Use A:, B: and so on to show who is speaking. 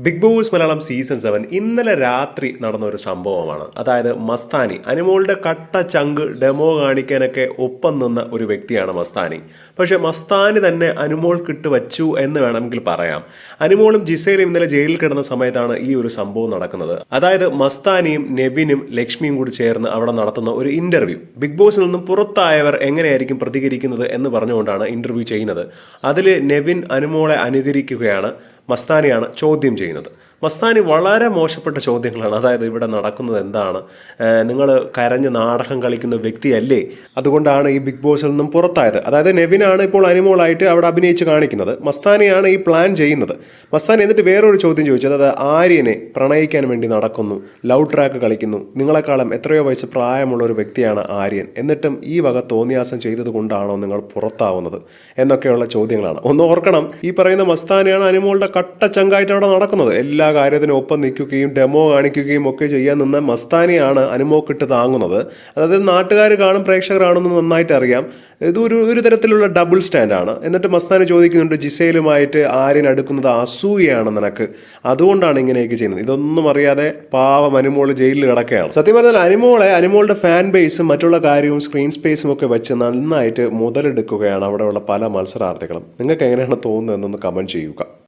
A: Big boss Malayalam season seven ഇന്നലെ രാത്രി നടന്ന ഒരു സംഭവമാണ്. അതായത് മസ്താനി അനുമോളുടെ കട്ട ചങ്ക് ഡെമോ കാണിക്കാനൊക്കെ ഒപ്പം നിന്ന ഒരു വ്യക്തിയാണ് മസ്താനി. പക്ഷേ മസ്താനി തന്നെ അനുമോൾക്കിട്ട് വച്ചു എന്ന് വേണമെങ്കിൽ പറയാം. അനുമോളും ജിസയിലും ഇന്നലെ ജയിലിൽ കിടന്ന സമയത്താണ് ഈ ഒരു സംഭവം നടക്കുന്നത്. അതായത് മസ്താനിയും നെവിനും ലക്ഷ്മിയും കൂടി ചേർന്ന് അവിടെ നടത്തുന്ന ഒരു ഇന്റർവ്യൂ. ബിഗ് ബോസിൽ നിന്നും പുറത്തായവർ എങ്ങനെയായിരിക്കും പ്രതികരിക്കുന്നത് എന്ന് പറഞ്ഞുകൊണ്ടാണ് ഇന്റർവ്യൂ ചെയ്യുന്നത്. അതിൽ നെവിൻ അനുമോളെ അനുകരിക്കുകയാണ്. മസ്താനിയാണ് ചോദ്യം ചെയ്യുന്നത്. മസ്താനി വളരെ മോശപ്പെട്ട ചോദ്യങ്ങളാണ്. അതായത് ഇവിടെ നടക്കുന്നത് എന്താണ്? നിങ്ങൾ കരഞ്ഞ് നാടകം കളിക്കുന്ന വ്യക്തിയല്ലേ? അതുകൊണ്ടാണ് ഈ ബിഗ് ബോസിൽ നിന്നും പുറത്തായത്. അതായത് നെവിനാണ് ഇപ്പോൾ അനിമോളായിട്ട് അവിടെ അഭിനയിച്ച് കാണിക്കുന്നത്. മസ്താനിയാണ് ഈ പ്ലാൻ ചെയ്യുന്നത്. മസ്താനി എന്നിട്ട് വേറൊരു ചോദ്യം ചോദിച്ചു. അതായത് ആര്യനെ പ്രണയിക്കാൻ വേണ്ടി നടക്കുന്നു ലവ് ട്രാക്ക് കളിക്കുന്നു. നിങ്ങളെക്കാളും എത്രയോ വയസ്സ് പ്രായമുള്ള ഒരു വ്യക്തിയാണ് ആര്യൻ. എന്നിട്ടും ഈ വക തോന്നിയാസം ചെയ്തത് കൊണ്ടാണോ നിങ്ങൾ പുറത്താവുന്നത്? എന്നൊക്കെയുള്ള ചോദ്യങ്ങളാണ്. ഒന്ന് ഓർക്കണം ഈ പറയുന്ന മസ്താനിയാണ് അനിമോളുടെ കട്ട ചങ്കായിട്ട് അവിടെ നടക്കുന്നത്. എല്ലാ കാര്യത്തിനും ഒപ്പം നിൽക്കുകയും ഡെമോ കാണിക്കുകയും ഒക്കെ ചെയ്യാൻ നിന്ന മസ്താനിയാണ് അനുമോക്കിട്ട് താങ്ങുന്നത്. അതായത് നാട്ടുകാർ കാണും പ്രേക്ഷകരാണെന്ന് നന്നായിട്ട് അറിയാം. ഇത് ഒരു ഒരു തരത്തിലുള്ള ഡബിൾ സ്റ്റാൻഡാണ് എന്നിട്ട് മസ്താനി ചോദിക്കുന്നുണ്ട് ജിസയിലുമായിട്ട് ആര്യൻ അടുക്കുന്നത് അസൂയയാണ് നിനക്ക്. അതുകൊണ്ടാണ് ഇങ്ങനെയൊക്കെ ചെയ്യുന്നത്. ഇതൊന്നും അറിയാതെ പാവം അനുമോൾ ജയിലിൽ കിടക്കുകയാണ്. സത്യം പറഞ്ഞാൽ അനുമോളെ അനുമോളുടെ ഫാൻ ബേസും മറ്റുള്ള കാര്യവും സ്ക്രീൻ സ്പേസും ഒക്കെ വെച്ച് നന്നായിട്ട് മുതലെടുക്കുകയാണ് അവിടെയുള്ള പല മത്സരാർത്ഥികളും. നിങ്ങൾക്ക് എങ്ങനെയാണ് തോന്നുന്നത് എന്നൊന്ന് കമന്റ് ചെയ്യുക.